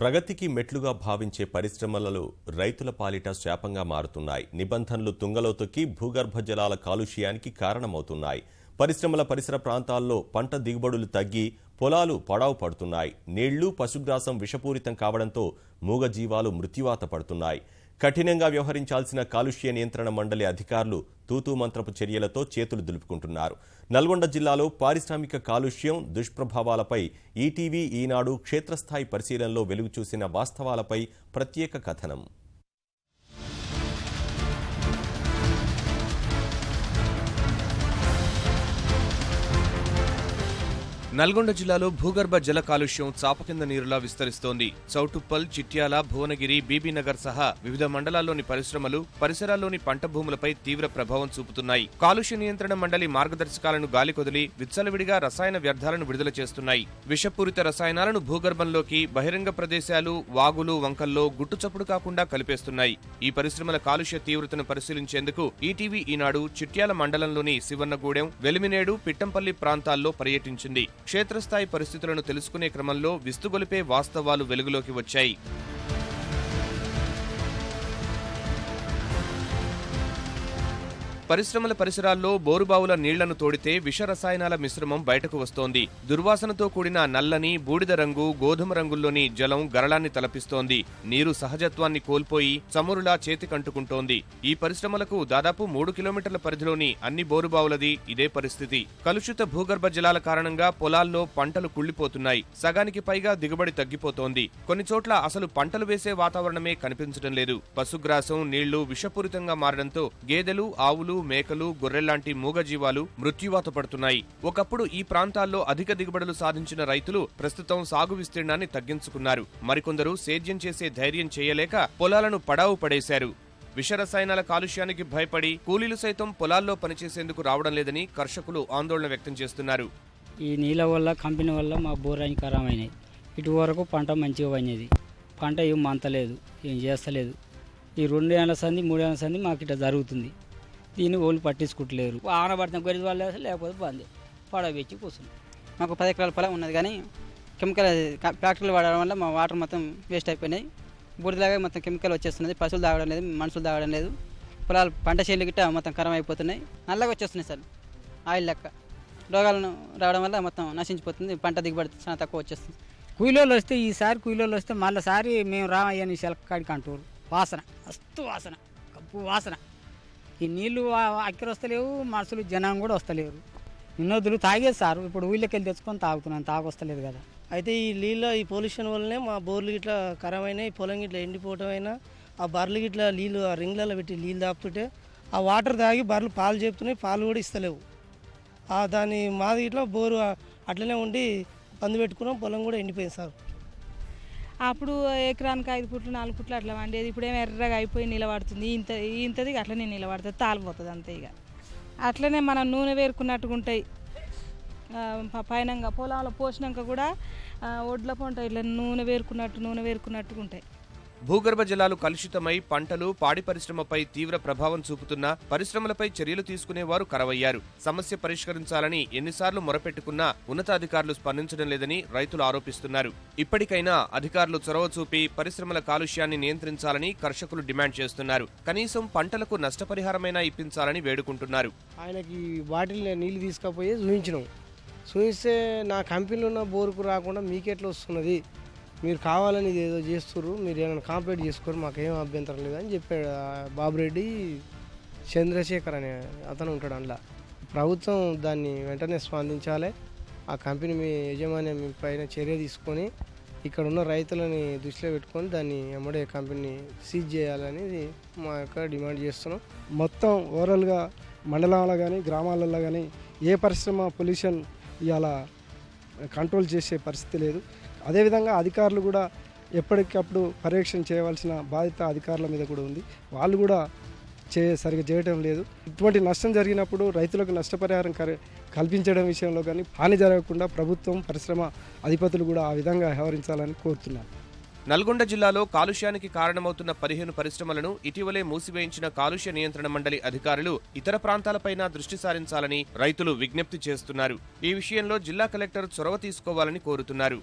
ప్రగతికి మెట్లుగా భావించే పరిశ్రమలలో రైతుల పాలిట శాపంగా మారుతున్నాయి. నిబంధనలు తుంగలో తొక్కి భూగర్భ జలాల కాలుష్యానికి కారణమవుతున్నాయి. పరిశ్రమల పరిసర ప్రాంతాల్లో పంట దిగుబడులు తగ్గి పొలాలు పడావు పడుతున్నాయి. నీళ్ళు పశుగ్రాసం విషపూరితం కావడంతో మూగజీవాలు మృత్యువాత పడుతున్నాయి. కఠినంగా వ్యవహరించాల్సిన కాలుష్య నియంత్రణ మండలి అధికారులు తూతూ మంత్రపు చర్యలతో చేతులు దులుపుకుంటున్నారు. నల్గొండ జిల్లాలో పారిశ్రామిక కాలుష్యం దుష్ప్రభావాలపై ఈటీవీ ఈనాడు క్షేత్రస్థాయి పరిశీలనలో వెలుగు చూసిన వాస్తవాలపై ప్రత్యేక కథనం. నల్గొండ జిల్లాలో భూగర్భ జల కాలుష్యం చాప కింద నీరులా విస్తరిస్తోంది. చౌటుప్పల్ చిట్యాల భువనగిరి బీబీనగర్ సహా వివిధ మండలాల్లోని పరిశ్రమలు పరిసరాల్లోని పంట భూములపై తీవ్ర ప్రభావం చూపుతున్నాయి. కాలుష్య నియంత్రణ మండలి మార్గదర్శకాలను గాలికొదిలి విచ్చలవిడిగా రసాయన వ్యర్థాలను విడుదల చేస్తున్నాయి. విషపూరిత రసాయనాలను భూగర్భంలోకి బహిరంగ ప్రదేశాలు వాగులు వంకల్లో గుట్టుచప్పుడు కాకుండా కలిపేస్తున్నాయి. ఈ పరిశ్రమల కాలుష్య తీవ్రతను పరిశీలించేందుకు ఈటీవీ ఈనాడు చిట్యాల మండలంలోని శివన్నగూడెం వెలిమినేడు పిట్టంపల్లి ప్రాంతాల్లో పర్యటించింది. క్షేత్రస్థాయి పరిస్థితులను తెలుసుకునే క్రమంలో విస్తుగొలిపే వాస్తవాలు వెలుగులోకి వచ్చాయి. పరిశ్రమల పరిసరాల్లో బోరుబావుల నీళ్ళను తోడితే విష రసాయనాల మిశ్రమం బయటకు వస్తోంది. దుర్వాసనతో కూడిన నల్లని బూడిద రంగు గోధుమ రంగుల్లోని జలం గరళాన్ని తలపిస్తోంది. నీరు సహజత్వాన్ని కోల్పోయి చమురులా చేతికంటుకుంటోంది ఈ పరిశ్రమలకు దాదాపు మూడు కిలోమీటర్ల పరిధిలోని అన్ని బోరుబావులది ఇదే పరిస్థితి. కలుషిత భూగర్భ జలాల కారణంగా పొలాల్లో పంటలు కుళ్ళిపోతున్నాయి సగానికి పైగా దిగుబడి తగ్గిపోతోంది. కొన్ని చోట్ల అసలు పంటలు వేసే వాతావరణమే కనిపించడం లేదు. పశుగ్రాసం నీళ్ళు విషపూరితంగా మారడంతో గేదెలు ఆవులు మేకలు గొర్రెల్లాంటి మూగజీవాలు మృత్యువాత పడుతున్నాయి. ఒకప్పుడు ఈ ప్రాంతాల్లో అధిక దిగుబడులు సాధించిన రైతులు ప్రస్తుతం సాగు విస్తీర్ణాన్ని తగ్గించుకున్నారు. మరికొందరు సేద్యం చేసే ధైర్యం చేయలేక పొలాలను పడావు పడేశారు. విషరసాయనాల కాలుష్యానికి భయపడి కూలీలు సైతం పొలాల్లో పనిచేసేందుకు రావడం లేదని కర్షకులు ఆందోళన వ్యక్తం చేస్తున్నారు. ఈ నీళ్ళ వల్ల కంపెనీ వల్ల మా బోరానికి ఖరాబ్ అయినాయి ఇటు వరకు పంట మంచిగా పండేది. పంట ఏం మంతలేదు ఏం చేస్తలేదు. ఈ రెండు ఏళ్ళ సంది మూడు సంది మాకు ఇట్లా జరుగుతుంది. దీన్ని ఓళ్ళు పట్టించుకుంటలేరు. ఆనబడతాం పడితే గొరిది వాళ్ళు లేకపోతే బంద్. పడవేచ్చి కూర్చున్నాం. మాకు పది ఎకరాల పొలం ఉన్నది కానీ కెమికల్ ఫ్యాక్టరీలు వాడడం వల్ల మా వాటర్ మొత్తం వేస్ట్ అయిపోయినాయి. బూడిదలాగా మొత్తం కెమికల్ వచ్చేస్తున్నది. పశువులు తాగడం లేదు మనుషులు తాగడం లేదు. పొలాలు పంట చేనులు గిట్ట మొత్తం ఖరాబ్ అయిపోతున్నాయి. నల్లగా వచ్చేస్తున్నాయి సార్ ఆయిల్ లెక్క. రోగాలను రావడం వల్ల మొత్తం నశించిపోతుంది. పంట దిగుబడి చాలా తక్కువ వచ్చేస్తుంది. కూలీలు వస్తే ఈసారి కూలీలు వస్తే మళ్ళీ సారి మేము రామయ్యని కాడికి అంటారు వాసన మస్తు వాసన కప్పు వాసన. ఈ నీళ్ళు అక్కర వస్తలేవు మనుషులు జనం కూడా వస్తలేరు. నిన్నొద్దులు తాగేది సార్. ఇప్పుడు ఊళ్ళకెళ్ళి తెచ్చుకొని తాగుతున్నాను తాగొస్తలేదు కదా. అయితే ఈ నీళ్ళ ఈ పొల్యూషన్ వల్లనే మా బోర్లు గిట్ల ఖరాబ్ అయినాయి పొలం గిట్లా ఎండిపోవటం అయినా ఆ బర్రెలు గిట్లా నీళ్ళు ఆ రింగ్లలో పెట్టి నీళ్ళు తాపుతుంటే ఆ వాటర్ తాగి బర్రెలు పాలు చెప్తున్నాయి పాలు కూడా ఇస్తలేవు. ఆ దాని మాది ఇట్లా బోరు అట్లనే ఉండి పందు పెట్టుకున్నాం పొలం కూడా ఎండిపోయింది సార్. అప్పుడు ఎకరానికి ఐదు పుట్లు నాలుగు పుట్లు అట్లా వండేది ఇప్పుడేం ఎర్రగా అయిపోయి నిలబడుతుంది. ఇంత ఇంతది అట్లనే నిలబడుతుంది. తాలిపోతుంది అంతే ఇక. అట్లనే మనం నూనె వేరుకున్నట్టుగా ఉంటాయి పైనంగా పొలంలో పోసినాక కూడా ఒడ్ల పంట ఇట్లా నూనె వేరుకున్నట్టు నూనె వేరుకున్నట్టుగా ఉంటాయి భూగర్భ జలాలు కలుషితమై పంటలు పాడి పరిశ్రమపై తీవ్ర ప్రభావం చూపుతున్నా పరిశ్రమలపై చర్యలు తీసుకునేవారు కరవయ్యారు. సమస్య పరిష్కరించాలని ఎన్నిసార్లు మొరపెట్టుకున్నా ఉన్నతాధికారులు స్పందించడం లేదని రైతులు ఆరోపిస్తున్నారు. ఇప్పటికైనా అధికారులు చొరవ చూపి పరిశ్రమల కాలుష్యాన్ని నియంత్రించాలని కర్షకులు డిమాండ్ చేస్తున్నారు. కనీసం పంటలకు నష్టపరిహారమైనా ఇప్పించాలని వేడుకుంటున్నారు. ఆయనకి బాటిల్ నీళ్ళు తీసుకుపోయి చూపించినాం చూపిస్తే నా కంపెనీలో ఉన్న బోరుకు రాకుండా మీకెట్లా వస్తున్నది? మీరు కావాలని ఇది ఏదో చేస్తుర్రు మీరు ఏమైనా కాంప్లీట్ చేసుకోరు మాకేం అభ్యంతరం లేదని చెప్పాడు బాబు బాబురెడ్డి చంద్రశేఖర్ అనే అతను ఉంటాడు అందులో. ప్రభుత్వం దాన్ని వెంటనే స్పందించాలి. ఆ కంపెనీ మీ యజమాని మీ పైన చర్య తీసుకొని ఇక్కడ ఉన్న రైతులని దృష్టిలో పెట్టుకొని దాన్ని ఎమ్మడే కంపెనీని సీజ్ చేయాలని మా యొక్క డిమాండ్ చేస్తున్నాం. మొత్తం ఓవరాల్గా మండలాల్లో కానీ గ్రామాలలో కానీ ఏ పరిశ్రమ పొల్యూషన్ ఇవాళ కంట్రోల్ చేసే పరిస్థితి లేదు. అదేవిధంగా అధికారులు కూడా ఎప్పటికప్పుడు పర్యవేక్షణ చేయవలసిన బాధ్యత అధికారుల మీద కూడా ఉంది. వాళ్ళు కూడా చే సరిగా చేయటం లేదు. ఇటువంటి నష్టం జరిగినప్పుడు రైతులకు నష్టపరిహారం కల్పించడం విషయంలో కానీ హాని జరగకుండా ప్రభుత్వం పరిశ్రమ అధిపతులు కూడా ఆ విధంగా వ్యవహరించాలని కోరుతున్నాను నల్గొండ జిల్లాలో కాలుష్యానికి కారణమవుతున్న పదిహేను పరిశ్రమలను ఇటీవలే మూసివేయించిన కాలుష్య నియంత్రణ మండలి అధికారులు ఇతర ప్రాంతాలపైన దృష్టి సారించాలని రైతులు విజ్ఞప్తి చేస్తున్నారు. ఈ విషయంలో జిల్లా కలెక్టర్ చొరవ తీసుకోవాలని కోరుతున్నారు.